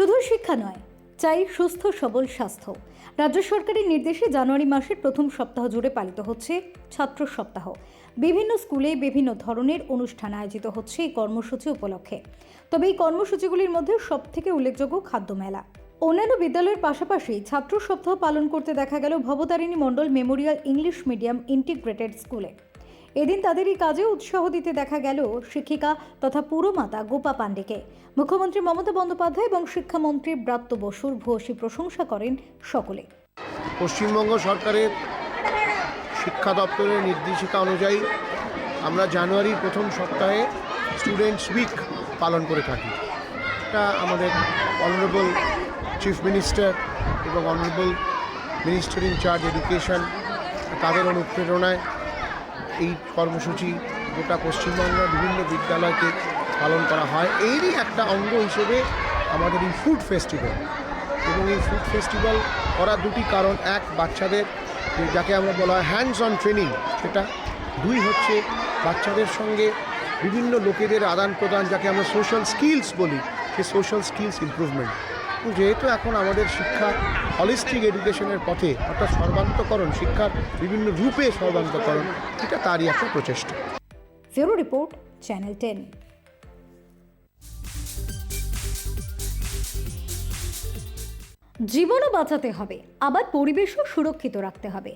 শুধু শিক্ষা নয়, চাই সুস্থ, সবল স্বাস্থ্য। রাজ্য সরকারের নির্দেশে জানুয়ারি মাসের প্রথম সপ্তাহ জুড়ে পালিত হচ্ছে ছাত্র সপ্তাহ। বিভিন্ন স্কুলে বিভিন্ন ধরনের অনুষ্ঠান আয়োজিত হচ্ছে এই কর্মসূচি উপলক্ষে। তবে এই কর্মসূচিগুলির মধ্যে সবথেকে উল্লেখযোগ্য খাদ্য মেলা। অন্যান্য বিদ্যালয়ের পাশাপাশি ছাত্র সপ্তাহ পালন করতে দেখা গেল Bhabatarini Mondal memorial English medium integrated স্কুলে। এদিন তাদের এই কাজে উৎসাহ দিতে দেখা গেল শিক্ষিকা তথা পুরমাতা গোপা পাণ্ডেকে। মুখ্যমন্ত্রী মমতা বন্দ্যোপাধ্যায় এবং শিক্ষামন্ত্রী ব্রাত্য বসুর ভূয়সী প্রশংসা করেন সকলে। পশ্চিমবঙ্গ সরকারের শিক্ষা দপ্তরের নির্দেশিকা অনুযায়ী আমরা জানুয়ারির প্রথম সপ্তাহে স্টুডেন্টস উইক পালন করে থাকি। এটা আমাদের অনারেবল চিফ মিনিস্টার এবং honourable minister in charge education, তাদের অনুপ্রেরণায় এই কর্মসূচি গোটা পশ্চিমবঙ্গের বিভিন্ন বিদ্যালয়কে পালন করা হয়। এরই একটা অঙ্গ হিসেবে আমাদের এই ফুড ফেস্টিভ্যাল এবং এই ফুড ফেস্টিভ্যাল করার দুটি কারণ। এক, বাচ্চাদের যাকে আমরা বলা হয় হ্যান্ডস অন ট্রেনিং সেটা। দুই হচ্ছে বাচ্চাদের সঙ্গে বিভিন্ন লোকেদের আদান প্রদান যাকে আমরা সোশ্যাল স্কিলস বলি। সেই সোশ্যাল স্কিলস ইমপ্রুভমেন্ট যেহেতু এখন আমাদের শিক্ষা হলিস্টিক এডুকেশনের পথে অর্থাৎ সর্বান্তকরণ, শিক্ষার বিভিন্ন রূপে সর্বান্তকরণ, এটা তারই একটা প্রচেষ্টা। ফেরো রিপোর্ট চ্যানেল টেন জীবনও বাঁচাতে হবে, আবার পরিবেশও সুরক্ষিত রাখতে হবে।